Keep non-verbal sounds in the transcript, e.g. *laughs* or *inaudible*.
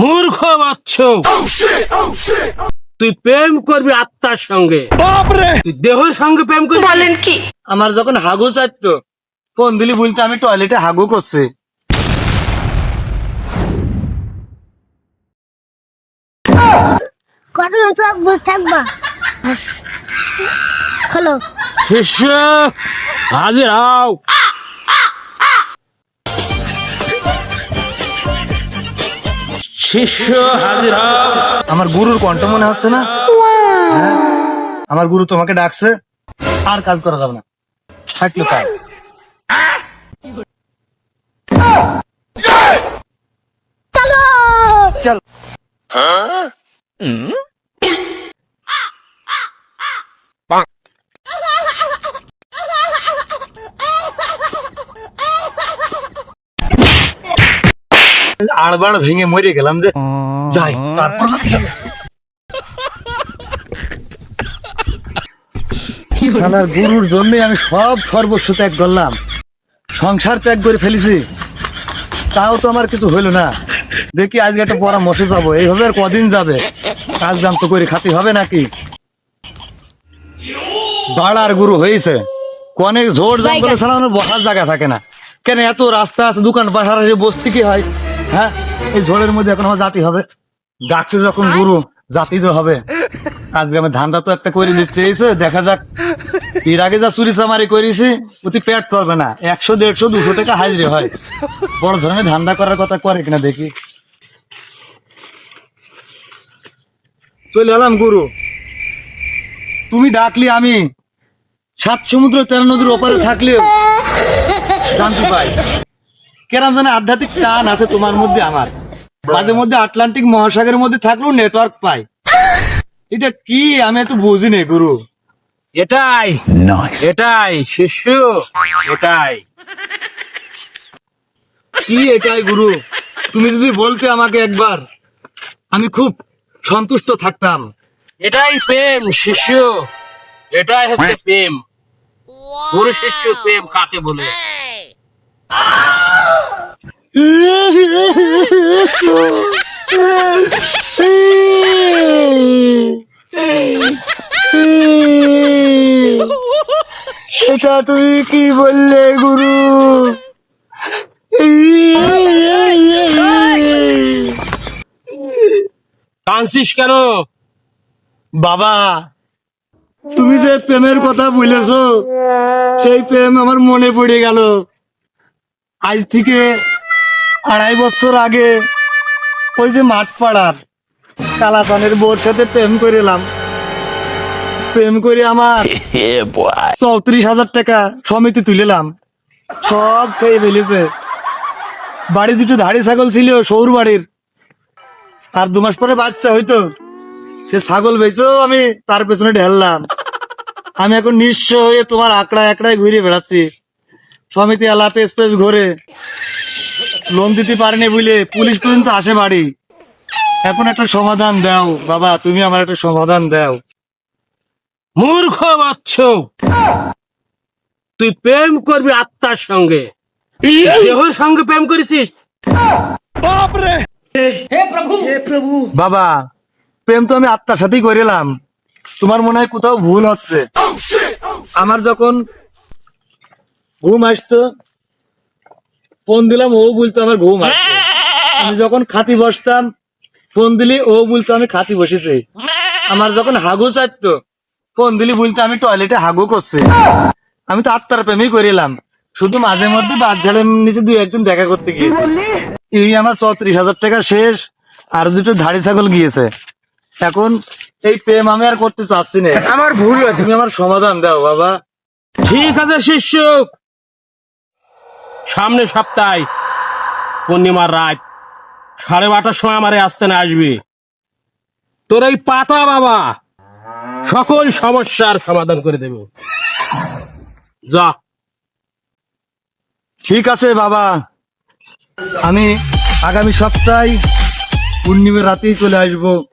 মূর্খ বাচ্চ। তুই প্রেম করবি আত্মার সঙ্গে। তুই দেহের সঙ্গে প্রেম করবি। বলেন কি? আমার যখন হাগু চাইতো কোন দিলি বলতে আমি টয়লেটে হাগু করছি। কতজন চোখ বুঝে থাকবা? হলো। শিষ্য হাজির হও। শিষ্য হাজির হও। আমার গুরুর কণ্ঠ মনে হচ্ছে না? হ্যাঁ? আমার গুরু তোমাকে ডাকছে। আর কাজ করা যাবে না। থাকল কাজ চলো। আড়বাড় ভেঙে মরে গেলাম যে। যাই তারপর আমার গুরুর জন্য আমি সব সর্বস্ব ত্যাগ করলাম। সংসার ত্যাগ করে ফেলেছি। তাও তো আমার কিছু হইল না। দেখি আজকে একটা পরামর্শ যাব। এইভাবে আর কদিন যাবে? কাজ দাম তো করে খাতে হবে নাকি? বাড়ার গুরু হয়েছে। অনেক ঝোড় জঙ্গলে ছাড়া বসার জায়গা থাকে না। কেন এত রাস্তা আছে দোকান আছে বসতে কি হয়? হ্যাঁ? এই ঝোড়ের মধ্যে এখন আমার জাতি হবে। ডাকছে যখন গুরু, জাতি তো হবে। আজকে আমি ধান্দা তো একটা করে দিচ্ছে এসে দেখা যাক। এর আগে যা চুরি চামারি করেছি, অতি পেট চলবে না। একশো, দেড়শো, দুশো টাকা হাজিরে হয়। বড় ধরনের ধান্দা করার কথা করে কিনা দেখি। চলে এলাম, গুরু। তুমি ডাকলি আমি। সাত সমুদ্র তেরো নদীর ওপারে থাকলেও জানতে পাই। কেরাম জানে আধ্যাত্মিক টান আছে তোমার মধ্যে আমার। মাঝে মধ্যে আটলান্টিক মহাসাগরের মধ্যে থাকলেও নেটওয়ার্ক পাই। এটা কি? আমি এত বুঝি নে গুরু। এটাই। এটাই শিষ্য এটাই। কি এটাই গুরু? তুমি যদি বলতে আমাকে একবার আমি খুব সন্তুষ্ট থাকতাম। এটাই প্রেম শিষ্য এটাই হচ্ছে প্রেম। গুরু শিষ্য প্রেম কাকে বলে? সেটা তুমি কি বললে, গুরু? কাঁদছিস কেন? বাবা, তুমি যে প্রেমের কথা বলেছ, সেই প্রেম আমার মনে পড়ে গেল। আজ থেকে আড়াই বছর আগে ওই যে মাঠ পাড়ার কালাচানের বোর সাথে প্রেম করিলাম। প্রেম করে আমার *laughs* চৌত্রিশ হাজার টাকা সমিতি তুলিলাম। সব খেয়ে ফেলেছে। বাড়ি দুটো ধাড়ি ছাগল ছিল সৌর বাড়ির। আর দু মাস পরে বাচ্চা হইতো। সে ছাগল বেচো আমি তার পেছনে ঢেললাম। আমি এখন নিঃস্ব হয়ে তোমার আকড়া একড়ায় ঘুরে বেড়াচ্ছি। সমিতি আলাপ এক্সপ্রেস ঘরে। লোন দিতে পারেনি বুঝলে পুলিশ পর্যন্ত আসে বাড়ি। এখন একটা সমাধান দাও বাবা তুমি আমার একটা সমাধান দাও। মূর্খ বাচ্চ! তুই প্রেম করবি আত্মার সঙ্গে। দেহের সঙ্গে প্রেম করেছিস? হে বাবা প্রেম তো আমি আত্মার সাথেই করিলাম। তোমার মনে হয় কোথাও ভুল হচ্ছে। আমার যখন ঘুম আসতো ফোন দিলাম ও বলতো আমার ঘুম আসছে। *laughs* আমি যখন খাতি বসতাম ফোন দিলি ও বলতো আমি খাতি বসেছি। আমার যখন হাগু চাইতো ফোন দিলি বলতো আমি টয়লেটে হাগু করছি। আমি তো আত্মার প্রেমই করিলাম। শুধু মাঝে মধ্যে বাদ ঝাড়ের নিচে দুই একদিন দেখা করতে গিয়েছি। এই আমার চৌত্রিশ হাজার টাকা শেষ আর দুটো ধাড়ি ছাগল গিয়েছে। এখন এই প্রেম আমি আর করতে চাচ্ছি না। আমার ভুল আছে তুমি আমার সমাধান দাও বাবা। ঠিক আছে শিষ্য। সামনে সপ্তাহে পূর্ণিমার রাত। সাড়ে বারোটার সময় আমারে আসতে না আসবি। তোর এই পাতা বাবা, সকল সমস্যার সমাধান করে দেবে। যা। ঠিক আছে বাবা। আমি আগামী সপ্তাহে পূর্ণিমার রাতেই চলে আসব।